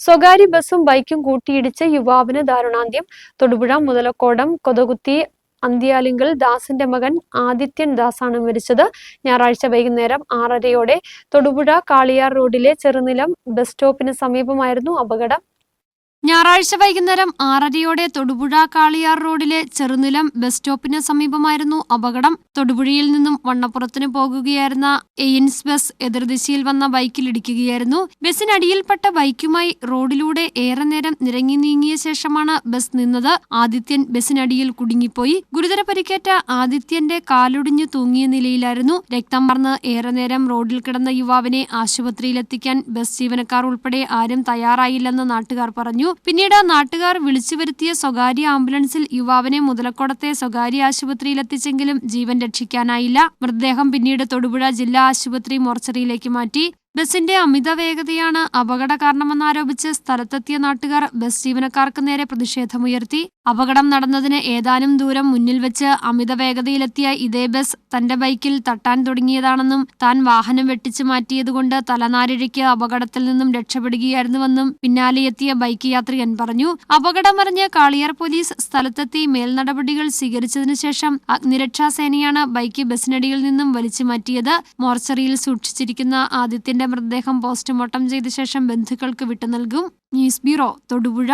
സ്വകാര്യ ബസും ബൈക്കും കൂട്ടിയിടിച്ച് യുവാവിന് ദാരുണാന്ത്യം. തൊടുപുഴ മുതലക്കോടം കൊതകുത്തി അന്ത്യാലിംഗൽ ദാസിന്റെ മകൻ ആദിത്യൻ ദാസാണ് മരിച്ചത്. ഞായറാഴ്ച വൈകുന്നേരം ആറരയോടെ തൊടുപുഴ കാളിയാർ റോഡിലെ ചെറുനിലം ബസ് സ്റ്റോപ്പിന് സമീപമായിരുന്നു അപകടം. ഞായറാഴ്ച വൈകുന്നേരം ആറരയോടെ തൊടുപുഴ കാളിയാർ റോഡിലെ ചെറുനിലം ബസ് സ്റ്റോപ്പിന് സമീപമായിരുന്നു അപകടം. തൊടുപുഴയിൽ നിന്നും വണ്ണപ്പുറത്തിന് പോകുകയായിരുന്ന എയിൻസ് ബസ് എതിർദിശയിൽ വന്ന ബൈക്കിലിടിക്കുകയായിരുന്നു ബസിനടിയിൽപ്പെട്ട ബൈക്കുമായി റോഡിലൂടെ ഏറെ നേരം നിരങ്ങി നീങ്ങിയ ശേഷമാണ് ബസ് നിന്നത്. ആദിത്യൻ ബസിനടിയിൽ കുടുങ്ങിപ്പോയി. ഗുരുതര പരിക്കേറ്റ ആദിത്യന്റെ കാലൊടിഞ്ഞു തൂങ്ങിയ നിലയിലായിരുന്നു. രക്തം മറന്ന് ഏറെ നേരം റോഡിൽ കിടന്ന യുവാവിനെ ആശുപത്രിയിലെത്തിക്കാൻ ബസ് ജീവനക്കാർ ഉൾപ്പെടെ ആരും തയ്യാറായില്ലെന്ന് നാട്ടുകാർ പറഞ്ഞു. പിന്നീട് നാട്ടുകാർ വിളിച്ചു വരുത്തിയ സ്വകാര്യ ആംബുലൻസിൽ യുവാവിനെ മുതലക്കോടത്തെ സ്വകാര്യ ആശുപത്രിയിലെത്തിച്ചെങ്കിലും ജീവൻ രക്ഷിക്കാനായില്ല. മൃതദേഹം പിന്നീട് തൊടുപുഴ ജില്ലാ ആശുപത്രി മോർച്ചറിയിലേക്ക് മാറ്റി. ബസിന്റെ അമിത വേഗതയാണ് അപകട കാരണമെന്നാരോപിച്ച് സ്ഥലത്തെത്തിയ നാട്ടുകാർ ബസ് ജീവനക്കാർക്ക് നേരെ പ്രതിഷേധമുയർത്തി. അപകടം നടന്നതിന് ഏതാനും ദൂരം മുന്നിൽ വെച്ച് അമിത വേഗതയിലെത്തിയ ഇതേ ബസ് തന്റെ ബൈക്കിൽ തട്ടാൻ തുടങ്ങിയതാണെന്നും താൻ വാഹനം വെട്ടിച്ചു മാറ്റിയതുകൊണ്ട് തലനാരിഴയ്ക്ക് അപകടത്തിൽ നിന്നും രക്ഷപ്പെടുകയായിരുന്നുവെന്നും പിന്നാലെ എത്തിയ ബൈക്ക് യാത്രികൻ പറഞ്ഞു. അപകടമറിഞ്ഞ് കാളിയാർ പോലീസ് സ്ഥലത്തെത്തി മേൽനടപടികൾ സ്വീകരിച്ചതിനു ശേഷം അഗ്നിരക്ഷാ സേനയാണ് ബൈക്ക് ബസിനടിയിൽ നിന്നും വലിച്ചു മാറ്റിയത്. മോർച്ചറിയിൽ സൂക്ഷിച്ചിരിക്കുന്ന ആദിത്യന്റെ മൃതദേഹം പോസ്റ്റ്മോർട്ടം ചെയ്ത ശേഷം ബന്ധുക്കൾക്ക് വിട്ടു നൽകും ന്യൂസ് ബ്യൂറോ തൊടുപുഴ.